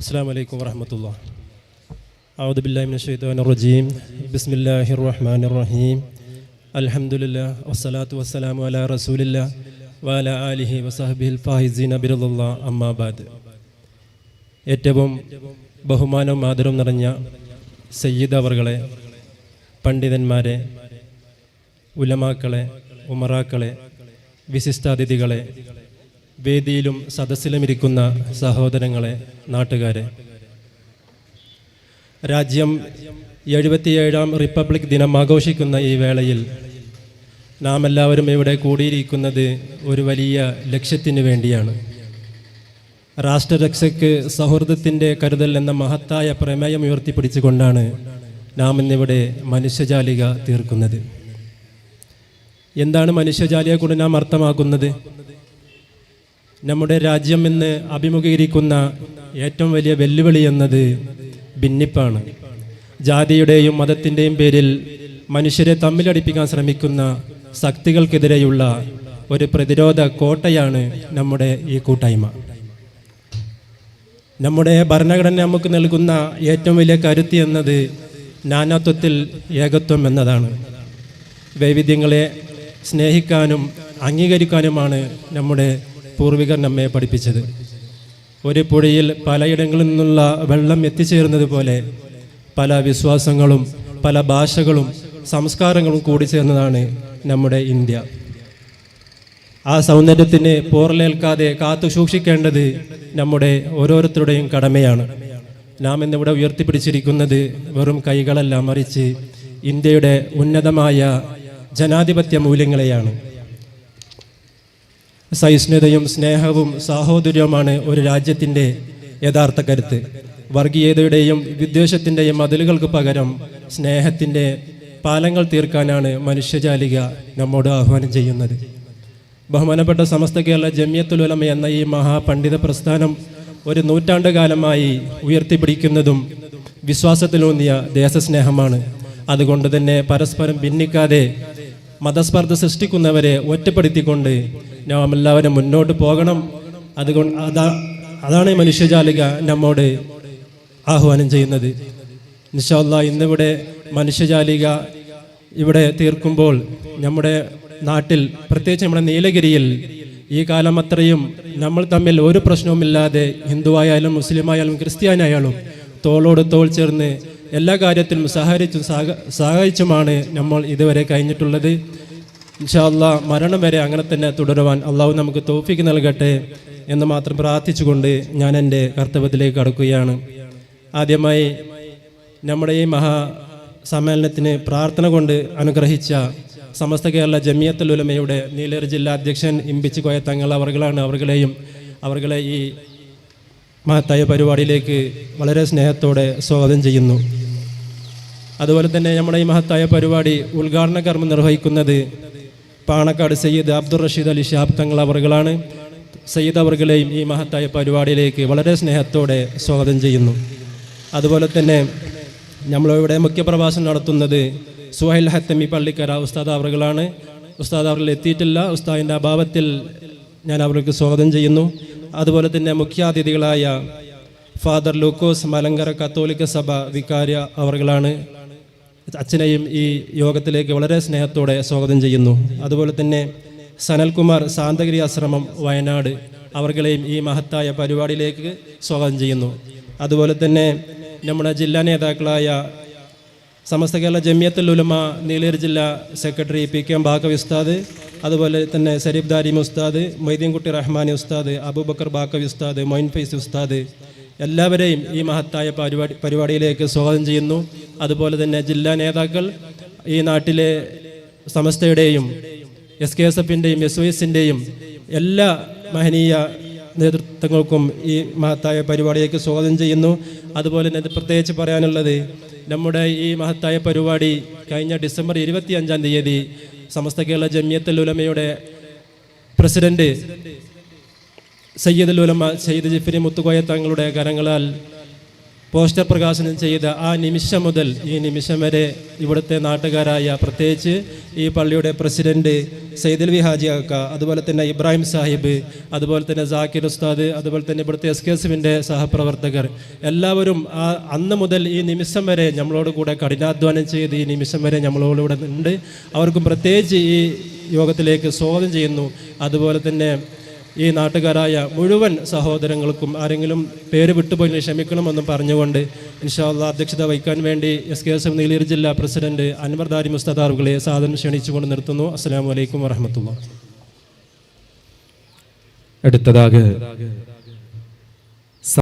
السلام عليكم ورحمة الله أعوذ بالله من الشيطان الرجيم بسم الله الرحمن الرحيم الحمد لله والصلاة والسلام على رسول الله وعلى آله وصحبه الفائزين برضا الله أما بعد ഏറ്റവും ബഹുമാനവും ആദരവും നിറഞ്ഞ സയ്യിദ് അവർകളെ പണ്ഡിതന്മാരെ ഉലമാക്കളെ ഉമറാക്കളെ വിശിഷ്ടാതിഥികളെ വേദിയിലും സദസ്സിലും ഇരിക്കുന്ന സഹോദരങ്ങളെ നാട്ടുകാരെ. രാജ്യം എഴുപത്തിയേഴാം റിപ്പബ്ലിക് ദിനം ആഘോഷിക്കുന്ന ഈ വേളയിൽ നാം എല്ലാവരും ഇവിടെ കൂടിയിരിക്കുന്നത് ഒരു വലിയ ലക്ഷ്യത്തിന് വേണ്ടിയാണ്. രാഷ്ട്രരക്ഷയ്ക്ക് സൗഹൃദത്തിന്റെ കരുതൽ എന്ന മഹത്തായ പ്രമേയം ഉയർത്തിപ്പിടിച്ചുകൊണ്ടാണ് നാം ഇന്നിവിടെ മനുഷ്യജാലിക തീർക്കുന്നത്. എന്താണ് മനുഷ്യജാലിയെ കൊണ്ട് നാം അർത്ഥമാക്കുന്നത്? നമ്മുടെ രാജ്യം ഇന്ന് അഭിമുഖീകരിക്കുന്ന ഏറ്റവും വലിയ വെല്ലുവിളി എന്നത് ഭിന്നിപ്പാണ്. ജാതിയുടെയും മതത്തിന്റെയും പേരിൽ മനുഷ്യരെ തമ്മിലടിപ്പിക്കാൻ ശ്രമിക്കുന്ന ശക്തികൾക്കെതിരെയുള്ള ഒരു പ്രതിരോധ കോട്ടയാണ് നമ്മുടെ ഈ കൂട്ടായ്മ. നമ്മുടെ ഭരണഘടന നമുക്ക് നൽകുന്ന ഏറ്റവും വലിയ കരുത്തി എന്നത് നാനാത്വത്തിൽ ഏകത്വം എന്നതാണ്. വൈവിധ്യങ്ങളെ സ്നേഹിക്കാനും അംഗീകരിക്കാനുമാണ് നമ്മുടെ പൂർവികർ നമ്മെ പഠിപ്പിച്ചത്. ഒരു പുഴയിൽ പലയിടങ്ങളിൽ നിന്നുള്ള വെള്ളം എത്തിച്ചേരുന്നത് പോലെ പല വിശ്വാസങ്ങളും പല ഭാഷകളും സംസ്കാരങ്ങളും കൂടി ചേർന്നതാണ് നമ്മുടെ ഇന്ത്യ. ആ സൗന്ദര്യത്തിന് പോറലേൽക്കാതെ കാത്തു സൂക്ഷിക്കേണ്ടത് നമ്മുടെ ഓരോരുത്തരുടെയും കടമയാണ്. നാം ഇന്നിവിടെ ഉയർത്തിപ്പിടിച്ചിരിക്കുന്നത് വെറും കൈകളല്ല മറിച്ച് ഇന്ത്യയുടെ ഉന്നതമായ ജനാധിപത്യ മൂല്യങ്ങളെയാണ്. സഹിഷ്ണുതയും സ്നേഹവും സാഹോദര്യവുമാണ് ഒരു രാജ്യത്തിന്റെ യഥാർത്ഥ കരുത്ത്. വർഗീയതയുടെയും വിദ്വേഷത്തിന്റെയും മതിലുകൾക്ക് പകരം സ്നേഹത്തിന്റെ പാലങ്ങൾ തീർക്കാനാണ് മനുഷ്യജാലിക നമ്മോട് ആഹ്വാനം ചെയ്യുന്നത്. ബഹുമാനപ്പെട്ട സമസ്ത കേരള ജമിയത്തുലുലമ എന്ന ഈ മഹാപണ്ഡിത പ്രസ്ഥാനം ഒരു നൂറ്റാണ്ട് കാലമായി ഉയർത്തിപ്പിടിക്കുന്നതും വിശ്വാസത്തിലൂന്നിയ ദേശസ്നേഹമാണ്. അതുകൊണ്ട് തന്നെ പരസ്പരം ഭിന്നിക്കാതെ മതസ്പർദ്ധ സൃഷ്ടിക്കുന്നവരെ ഒറ്റപ്പെടുത്തിക്കൊണ്ട് നാം എല്ലാവരും മുന്നോട്ട് പോകണം. അതുകൊണ്ട് അതാ അതാണ് മനുഷ്യജാലിക നമ്മോട് ആഹ്വാനം ചെയ്യുന്നത്. നിശാല്ല ഇന്നിവിടെ മനുഷ്യജാലിക ഇവിടെ തീർക്കുമ്പോൾ നമ്മുടെ നാട്ടിൽ പ്രത്യേകിച്ച് നമ്മുടെ നീലഗിരിയിൽ ഈ കാലം അത്രയും നമ്മൾ തമ്മിൽ ഒരു പ്രശ്നവുമില്ലാതെ ഹിന്ദുവായാലും മുസ്ലിമായാലും ക്രിസ്ത്യാനായാലും തോളോട് തോൾ ചേർന്ന് എല്ലാ കാര്യത്തിലും സഹകരിച്ചും സഹ സഹായിച്ചുമാണ് നമ്മൾ ഇതുവരെ കഴിഞ്ഞിട്ടുള്ളത്. ഇൻഷാല്ല മരണം വരെ അങ്ങനെ തന്നെ തുടരുവാൻ അള്ളാഹു നമുക്ക് തോഫിക്ക് നൽകട്ടെ എന്ന് മാത്രം പ്രാർത്ഥിച്ചുകൊണ്ട് ഞാൻ എന്റെ കർത്തവ്യത്തിലേക്ക് കടക്കുകയാണ്. ആദ്യമായി നമ്മുടെ ഈ മഹാ സമ്മേളനത്തിന് പ്രാർത്ഥന കൊണ്ട് അനുഗ്രഹിച്ച സമസ്ത കേരള ജമിയത്തുൽ ഉലമയുടെ നീലേർ ജില്ലാ അധ്യക്ഷൻ ഇമ്പിച്ച് കോയ തങ്ങൾ അവർകളാണ് അവർകളെയും അവർകളെ ഈ മഹത്തായ പരിപാടിയിലേക്ക് വളരെ സ്നേഹത്തോടെ സ്വാഗതം ചെയ്യുന്നു. അതുപോലെ തന്നെ നമ്മുടെ ഈ മഹത്തായ പരിപാടി ഉദ്ഘാടന കർമ്മം നിർവഹിക്കുന്നത് പാണക്കാട് സയ്യിദ് അബ്ദുൾ റഷീദ് അലി ഷാബ് തങ്ങൾ അവർകളാണ്. സയ്യിദ് അവർകളെയും ഈ മഹത്തായ പരിപാടിയിലേക്ക് വളരെ സ്നേഹത്തോടെ സ്വാഗതം ചെയ്യുന്നു. അതുപോലെ തന്നെ നമ്മളിവിടെ മുഖ്യപ്രഭാഷണം നടത്തുന്നത് സുഹൈൽ ഹത്തമി പള്ളിക്കര ഉസ്താദ് അവറുകളാണ് ഉസ്താദ് അവറിൽ എത്തിയിട്ടില്ല. ഉസ്താദിന്റെ അഭാവത്തിൽ ഞാൻ അവർക്ക് സ്വാഗതം ചെയ്യുന്നു. അതുപോലെ തന്നെ മുഖ്യാതിഥികളായ ഫാദർ ലൂക്കോസ് മലങ്കര കത്തോലിക്ക സഭ വികാര്യ അവറുകളാണ് അച്ഛനെയും ഈ യോഗത്തിലേക്ക് വളരെ സ്നേഹത്തോടെ സ്വാഗതം ചെയ്യുന്നു. അതുപോലെ തന്നെ സനൽകുമാർ ശാന്തഗിരി ആശ്രമം വയനാട് അവർകളെയും ഈ മഹത്തായ പരിപാടിയിലേക്ക് സ്വാഗതം ചെയ്യുന്നു. അതുപോലെ തന്നെ നമ്മുടെ ജില്ലാ നേതാക്കളായ സമസ്ത കേരള ജമിയത്തുൽ ഉലമ നീലേരി ജില്ലാ secretary P K M Baqavi ഉസ്താദ് അതുപോലെ തന്നെ സരീഫ് ദാരിം ഉസ്താദ് മൊയ്തീൻകുട്ടി റഹ്മാനി ഉസ്താദ് അബൂബക്കർ ബാക്കവി ഉസ്താദ് മൊയിൻ ഫൈസ് ഉസ്താദ് എല്ലാവരെയും ഈ മഹത്തായ പരിപാടി പരിപാടിയിലേക്ക് സ്വാഗതം ചെയ്യുന്നു. അതുപോലെ തന്നെ ജില്ലാ നേതാക്കൾ ഈ നാട്ടിലെ സമസ്തയുടെയും എസ് കെ എസ് എഫിന്റെയും എസ് ഒ എസിന്റെയും എല്ലാ മഹനീയ നേതൃത്വങ്ങൾക്കും ഈ മഹത്തായ പരിപാടിയിലേക്ക് സ്വാഗതം ചെയ്യുന്നു. അതുപോലെ തന്നെ പ്രത്യേകിച്ച് പറയാനുള്ളത് നമ്മുടെ ഈ മഹത്തായ പരിപാടി കഴിഞ്ഞ ഡിസംബർ ഇരുപത്തി അഞ്ചാം തീയതി സമസ്ത കേരള ജമിയത്തുൽ ഉലമയുടെ പ്രസിഡന്റ് സയ്യിദ് ഉലമ സയ്യിദ് ജിഫിരി മുത്തുകോയ തങ്ങളുടെ കരങ്ങളാൽ പോസ്റ്റർ പ്രകാശനം ചെയ്ത ആ നിമിഷം മുതൽ ഈ നിമിഷം വരെ ഇവിടുത്തെ നാട്ടുകാരായ പ്രത്യേകിച്ച് ഈ പള്ളിയുടെ പ്രസിഡന്റ് സൈദൽ വി ഹാജി അക്ക അതുപോലെ തന്നെ ഇബ്രാഹിം സാഹിബ് അതുപോലെ തന്നെ ജാക്കിർ ഉസ്താദ് അതുപോലെ തന്നെ ഇവിടുത്തെ എസ് കെ എസിന്റെ സഹപ്രവർത്തകർ എല്ലാവരും ആ അന്ന് മുതൽ ഈ നിമിഷം വരെ നമ്മളോട് കൂടെ കഠിനാധ്വാനം ചെയ്ത് ഈ നിമിഷം വരെ നമ്മളോട് ഉണ്ട്. അവർക്കും പ്രത്യേകിച്ച് ഈ യോഗത്തിലേക്ക് സ്വാഗതം ചെയ്യുന്നു. അതുപോലെ തന്നെ ഈ നാട്ടുകാരായ മുഴുവൻ സഹോദരങ്ങൾക്കും ആരെങ്കിലും പേര് വിട്ടുപോയി ക്ഷമിക്കണമെന്നും പറഞ്ഞുകൊണ്ട് ഇൻഷാല്ല അധ്യക്ഷത വഹിക്കാൻ വേണ്ടി S K S F Nilgiri ജില്ലാ പ്രസിഡന്റ് അൻവർ ദാരി മുസ്തദാറുകളെ സാധനം ക്ഷണിച്ചുകൊണ്ട് നിർത്തുന്നു. അസ്സാം വലൈക്കും വറഹമത്തുള്ള അടുത്തதாக